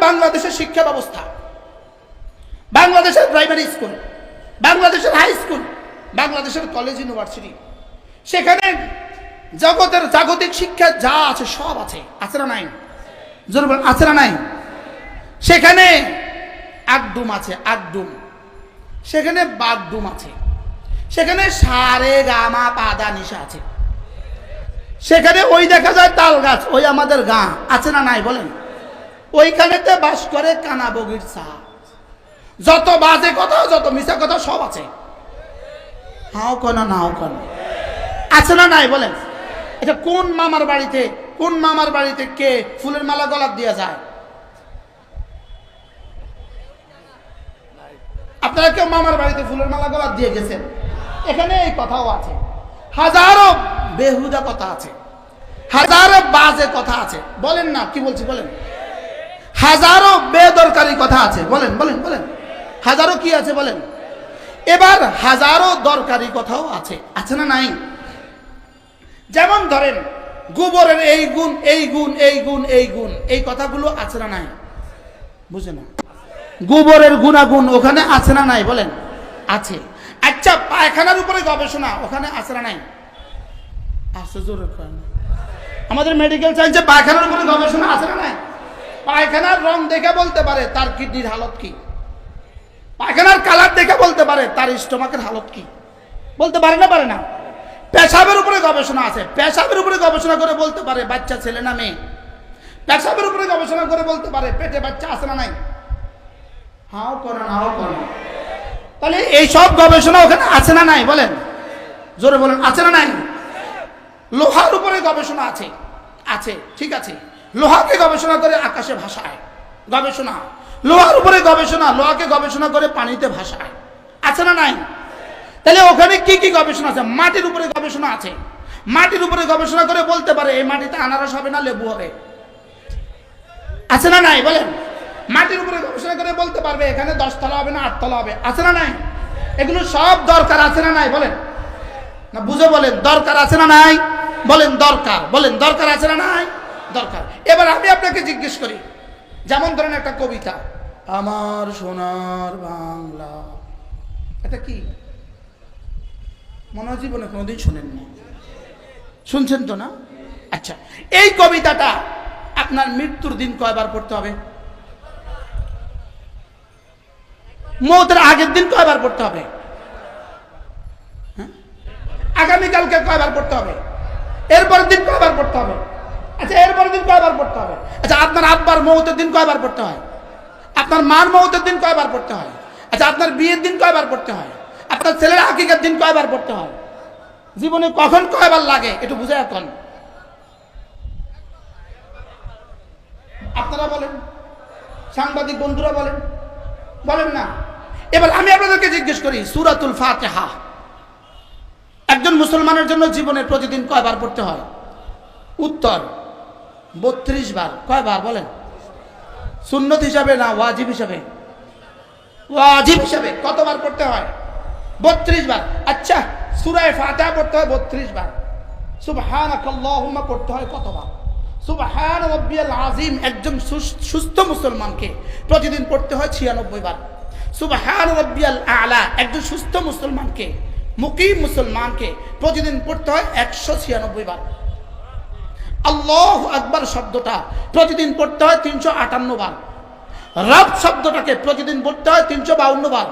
বাংলাদেশের শিক্ষা ব্যবস্থা বাংলাদেশের প্রাইমারি স্কুল বাংলাদেশের হাই স্কুল বাংলাদেশের কলেজ ইউনিভার্সিটি সেখানে জগতের জাগতিক শিক্ষা যা আছে সব আছে। না নাই? জোর বলেন, আছে না নাই? সেখানে আগডুম আছে আগডুম সেখানে বাগডুম আছে। সেখানে সারে গামা পাদা নিশা আছে। সেখানে ওই দেখা যায় তাল গাছ ওই আমাদের গা। আছে না নাই? বলেন। ওইখানেতে বাস করে কানা বগির চা। যত বাজে কথা, যত মিশা কথা সব আছে। হাও কেন নাও কেন আছে না নাই বলেন? এটা কোন মামার বাড়িতে, কোন মামার বাড়িতে কে ফুলের মালা গলাপ দিয়ে যায়? আপনারা কেউ মামার বাড়িতে ফুলের মালা গলাপ দিয়ে গেছেন? এখানে এই কথাও আছে। হাজারো বেহুদা কথা আছে। হাজারো বাজে কথা আছে। বলেন না, কি বলছি বলেন? হাজারো বেদরকারি কথা আছে, বলেন বলেন বলেন। হাজারো কি আছে, বলেন? এবার হাজারো দরকারি কথাও আছে আছে না নাই? যেমন ধরেন, গোবরের এই গুণ এই গুণ এই গুণ এই গুণ, এই কথাগুলো আছে না নাই? বুঝে না? গোবরের গুণাগুণ ওখানে আছে না নাই, বলেন? আছে। আচ্ছা পায়খানার উপরে গবেষণা, ওখানে আছে না নাই? আছে আমাদের মেডিকেল সায়েন্সে পায়খানার উপরে গবেষণা আছে না নাই? পায়খানার রং দেখে বলতে পারে, তার কিডনির হালত কি? পায়খানার কালার দেখে বলতে পারে, তার স্টোমাকের হালত কি? বলতে পারে না পারে না। পেশাবের উপরে গবেষণা আছে। পেশাবের উপরে গবেষণা করে বলতে পারে, বাচ্চা ছেলে না মেয়ে? পেশাবের উপরে গবেষণা করে বলতে পারে, পেটে বাচ্চা আছে না নাই? হাও করো না, হাও করো। তাহলে এই সব গবেষণা ওখানে আছে না নাই, বলেন? জোরে বলেন, আছে না নাই? লোহার উপরে গবেষণা আছে। আছে, ঠিক আছে। লোহাকে গবেষণা করে আকাশে ভাসায়, গবেষণা। লোহার উপরে গবেষণা, লোহাকে গবেষণা করে পানিতে ভাসায়। আছে না নাই? তাহলে ওখানে কি কি গবেষণা আছে? মাটির উপরে গবেষণা আছে। মাটির উপরে গবেষণা করে বলতে পারে, এই মাটিতে আনারস হবে না, লেবু হবে। আছে না নাই? বলেন। মাটির উপরে গবেষণা করে বলতে পারবে, এখানে দশতলা হবে না, আটতলা হবে। আছে না নাই? এগুলো সব দরকার আছে না নাই? বলেন। না, বুঝে বলেন, দরকার আছে না নাই? বলেন, দরকার। বলেন, দরকার আছে না নাই? দরকার। এবার আমি আপনাকে জিজ্ঞেস করি, যেমন ধরেন একটা কবিতা, আমার সোনার বাংলা। এটা কি? মনে জীবনে কোনোদিন শুনেননি। শুনছেন তো না? আচ্ছা এই কবিতাটা আপনার মৃত্যুর দিন কয়বার পড়তে হবে? মৌতের আগের দিন কয়বার পড়তে হবে? হ্যাঁ? আগামীকালকে কয়বার পড়তে হবে? এরপরের দিন কয়বার পড়তে হবে? আচ্ছা এরপরের দিন কয়বার পড়তে হবে? আচ্ছা আপনার আব্বার মৌতের দিন কয়বার পড়তে হয়? আপনার মার মৌতের দিন কয়বার পড়তে হয়? আচ্ছা আপনার বিয়ের দিন কয়বার পড়তে হয়? আপনার ছেলের আকিকের দিন কয়বার পড়তে হয়? জীবনে কখন কয়বার লাগে, একটু বুঝে এখন আপনারা বলেন, সাংবাদিক বন্ধুরা বলেন বলেন না। এবার আমি আপনাদেরকে জিজ্ঞেস করি, সুরাতুল ফাতেহা, একজন মুসলমানের জন্য জীবনে প্রতিদিন কয়বার পড়তে হয়? উত্তর বত্রিশ বার। কয় কয়বার বলেন? সুন্নত হিসাবে না ওয়াজিব হিসাবে? ওয়াজিব হিসাবে। কতবার পড়তে হয়? বত্রিশ বার। আচ্ছা সুরায় ফাতেহা পড়তে হয় বত্রিশ বার। সুবহান সুবহানাকাল্লাহুম্মা পড়তে হয় কতবার? সুবহান রব্বিয়াল আজিম একজন সুস- সুস্থ মুসলমানকে প্রতিদিন পড়তে হয় ছিয়ানব্বই বার। সুবহান রব্বিয়াল আলা, একজন সুস্থ মুসলমানকে, মুকিম মুসলমানকে প্রতিদিন পড়তে হয় একশো ছিয়ানব্বই বার। আল্লাহ আকবার শব্দটা প্রতিদিন পড়তে হয় তিনশো আটান্ন বার। রব শব্দটাকে প্রতিদিন পড়তে হয় তিনশো বাউন্ন বার।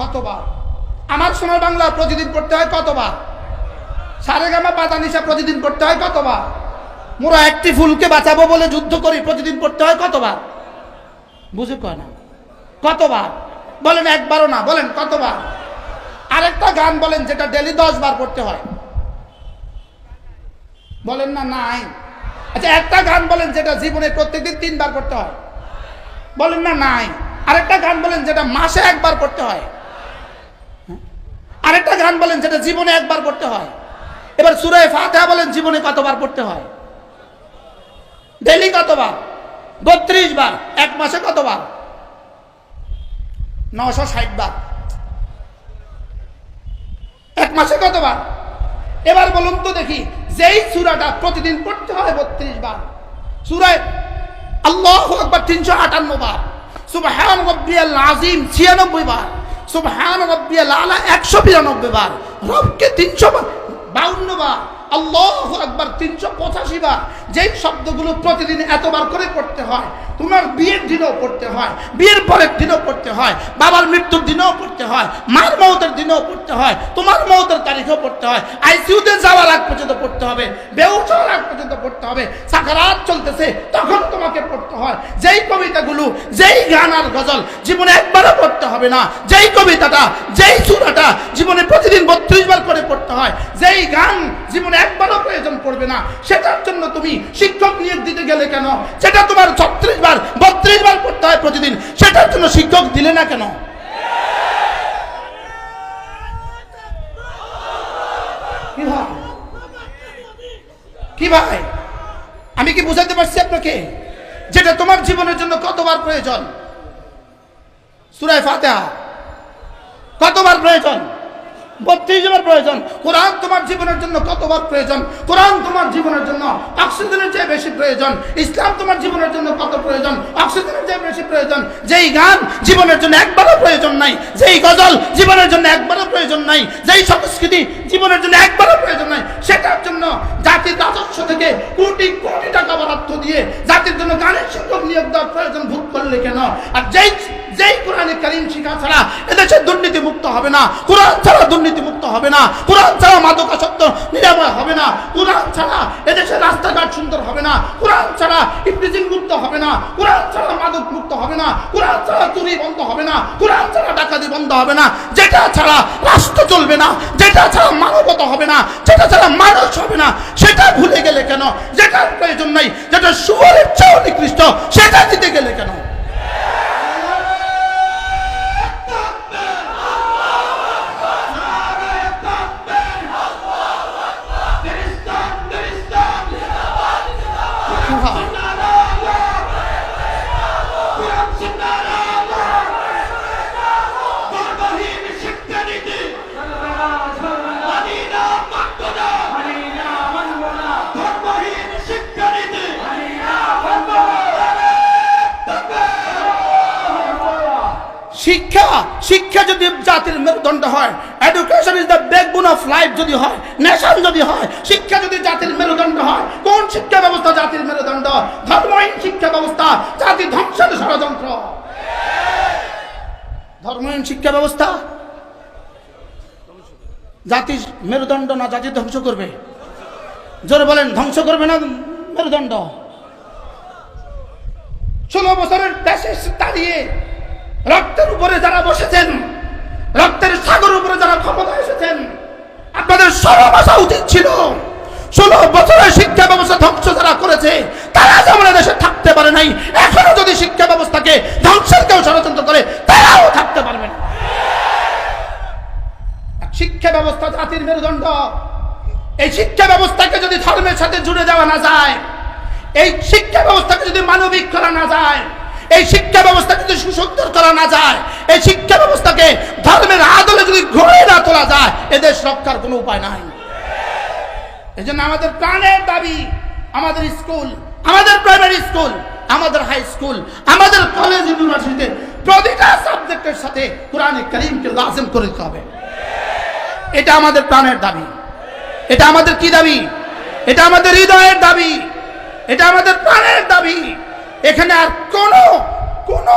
কতবার? আমার সোনার বাংলা প্রতিদিন পড়তে হয় কতবার? সারেগামা পাতানিশা প্রতিদিন পড়তে হয় কতবার? মোরা একটি ফুলকে বাঁচাবো বলে যুদ্ধ করি প্রতিদিন পড়তে হয় কতবার? বুঝে কয় না? কতবার? বলেন একবারও না, বলেন কতবার? আরেকটা গান বলেন যেটা ডেলি দশ বার পড়তে হয়। বলেন না, নাই। আচ্ছা একটা গান বলেন যেটা জীবনে প্রত্যেকদিন তিনবার পড়তে হয়। বলেন না, নাই। আরেকটা গান বলেন যেটা মাসে একবার পড়তে হয়? আরেকটা গান বলেন যেটা জীবনে একবার পড়তে হয়। এবার সুরায় ফাতেহা বলেন জীবনে কতবার পড়তে হয়? ডেলি কতবার? বত্রিশ বার। এক মাসে কতবার? নশো ষাট বার। এক মাসে কতবার? এবার বলুন তো দেখি, যেই সুরাটা প্রতিদিন পড়তে হয় বত্রিশ বার, সুরায় আল্লাহ একবার তিনশো আটান্ন বার, সুবহান রব্বিয়াল আজিম ছিয়ানব্বই বার, সুবহান রব্বিয়াল আলা একশো বিরানব্বই বার, রবকে তিনশো বার বাউন্ন বার আল্লাহ একবার তিনশো পঁচাশি বার যেই শব্দগুলো প্রতিদিন এতবার করে হয়, তোমার বিয়ের দিনেও হয়, বিয়ের পরের দিনও হয়, বাবার মৃত্যুর দিনেও হয়, মার দিনেও হয়, তোমার তারিখেও হয় আইসিউতে যাওয়ার আগ পর্যন্ত পড়তে হবে আগ পর্যন্ত পড়তে হবে সাকারাত চলতেছে, তখন তোমাকে পড়তে হয়। যেই কবিতাগুলো, যেই গান আর গজল জীবনে একবারও পড়তে হবে না, যেই কবিতাটা, যেই সুরাটা জীবনে প্রতিদিন বত্রিশ বার করে পড়বে না। সেটার জন্য তুমি শিক্ষক নিয়োগ দিতে গেলে কেন? সেটা তোমার ছত্রিশ বার, বত্রিশ বার পড়তে হয় প্রতিদিন। সেটার জন্য শিক্ষক দিলে না কেন? কি ভাই? আমি কি বুঝাতে পারছি আপনাকে? যেটা তোমার জীবনের জন্য কতবার প্রয়োজন? সুরায় ফাতেহা। কতবার প্রয়োজন? বত্রিশ বার প্রয়োজন। কোরআন তোমার জীবনের জন্য কতবার প্রয়োজন? কোরআন তোমার জীবনের জন্য অক্সিজেনের চেয়ে বেশি প্রয়োজন। ইসলাম তোমার জীবনের জন্য কত প্রয়োজন? অক্সিজেনের চেয়ে বেশি প্রয়োজন। যেই গান জীবনের জন্য একবারও প্রয়োজন নাই, যেই গজল জীবনের জন্য একবারও প্রয়োজন নাই, যেই সংস্কৃতি জীবনের জন্য একবারও প্রয়োজন নাই, সেটার জন্য জাতির রাজস্ব থেকে কোটি কোটি টাকা বরাদ্দ দিয়ে জাতির জন্য গানের শিক্ষক নিয়োগ দেওয়ার প্রয়োজন ভোগ করলে কেন? আর যেই যেই কোরআনে কারিম শিখা ছাড়া হবে না কোরআন ছাড়া দুর্নীতি মুক্ত হবে না কোরআন ছাড়া মাদকাসক্ত নিরাময় হবে না কোরআন ছাড়া এদেশে রাস্তাঘাট সুন্দর হবে না কোরআন ছাড়া ইফটিজিং মুক্ত হবে না কোরআন ছাড়া মাদক মুক্ত হবে না কোরআন ছাড়া চুরি বন্ধ হবে না কোরআন ছাড়া ডাকাতি বন্ধ হবে না যেটা ছাড়া রাষ্ট্র চলবে না যেটা ছাড়া মানবতা হবে না যেটা ছাড়া মানুষ হবে না সেটা ভুলে গেলে কেন যেটার প্রয়োজন নাই যেটা সুয়ারের চেয়েও নিকৃষ্ট সেটা দিতে গেলে কেন শিক্ষা শিক্ষা যদি জাতির মেরুদণ্ড হয় education is the backbone of life যদি হয় নেশন যদি হয়, শিক্ষা যদি জাতির মেরুদণ্ড হয়, কোন শিক্ষা ব্যবস্থা জাতির মেরুদণ্ড? ধর্মহীন শিক্ষা ব্যবস্থা, জাতি ধ্বংসের ষড়যন্ত্র। ধর্মহীন শিক্ষা ব্যবস্থা জাতি মেরুদণ্ড না জাতি ধ্বংস করবে? জোরে বলেন, ধ্বংস করবে না মেরুদণ্ড? ষোলো বছরের দেশে দাঁড়িয়ে রক্তের উপরে যারা বসেছেন, রক্তের সাগর উপরে যারা ক্ষমতা এসেছেন, আপনাদের সরব উচিত ছিল ষোলো বছরের শিক্ষা ব্যবস্থা ধ্বংস যারা করেছে, তারা যেমন দেশে থাকতে পারে নাই। এখনও যদি শিক্ষা ব্যবস্থাকে ধ্বংসের কেউ ষড়যন্ত্র করে, তারাও থাকতে পারবে না। শিক্ষা ব্যবস্থা জাতির মেরুদণ্ড। এই শিক্ষা ব্যবস্থাকে যদি ধর্মের সাথে জুড়ে দেওয়া না যায়, এই শিক্ষা ব্যবস্থাকে যদি মানবিক করা না যায় এই শিক্ষা ব্যবস্থাকে যদি সুসুন্দর করা না যায়, এই শিক্ষা ব্যবস্থাকে ধর্মের আদলে যদি গড়ে না তোলা যায়, এদেশ রক্ষার কোনো উপায় নাই। এই জন্য আমাদের প্রাণের দাবি, আমাদের স্কুল, আমাদের প্রাইমারি স্কুল, আমাদের হাই স্কুল, আমাদের কলেজ, ইউনিভার্সিটিতে প্রতিটা সাবজেক্টের সাথে কোরআনে করিমকে লাজেম করে দিতে হবে। এটা আমাদের প্রাণের দাবি। এটা আমাদের কি দাবি? এটা আমাদের হৃদয়ের দাবি। এটা আমাদের প্রাণের দাবি। এখানে আর কোনো কোনো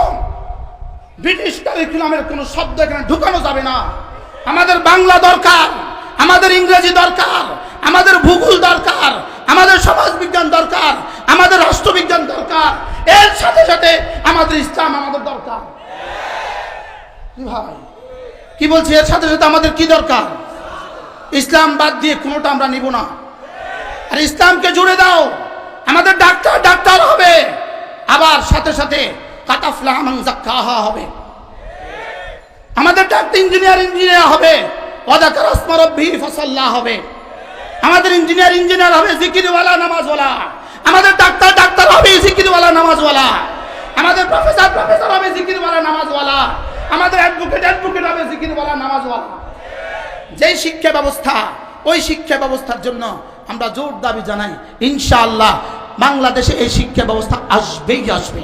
ব্রিটিশ কারিকুলামের কোনো শব্দ এখানে ঢুকানো যাবে না। আমাদের বাংলা দরকার, আমাদের ইংরেজি দরকার, আমাদের ভূগোল দরকার, আমাদের সমাজ বিজ্ঞান দরকার, আমাদের রাষ্ট্রবিজ্ঞান দরকার। এর সাথে সাথে আমাদের ইসলাম আমাদের দরকার। কি ভাই, কি বলছি? এর সাথে সাথে আমাদের কি দরকার? ইসলাম বাদ দিয়ে কোনোটা আমরা নিব না। আর ইসলামকে জুড়ে দাও। আমাদের ডাক্তার ডাক্তার হবে। আবার সাথে সাথে হবে। আমাদের ডাক্তার ইঞ্জিনিয়ার ইঞ্জিনিয়ার হবে। ওয়াদাকার আসমারব্বি ফসল্লাহ হবে। আমাদের ইঞ্জিনিয়ার ইঞ্জিনিয়ার হবে জিকিরওয়ালা, নামাজওয়ালা। আমাদের ডাক্তার ডাক্তার হবে জিকিরওয়ালা, নামাজওয়ালা। আমাদের প্রফেসর প্রফেসর হবে জিকিরওয়ালা, নামাজওয়ালা। আমাদের অ্যাডভোকেট অ্যাডভোকেট হবে জিকিরওয়ালা, নামাজওয়ালা। যেই শিক্ষা ব্যবস্থা, ওই শিক্ষা ব্যবস্থার জন্য আমরা জোর দাবি জানাই, ইনশাআল্লাহ বাংলাদেশে এই শিক্ষা ব্যবস্থা আসবেই আসবে।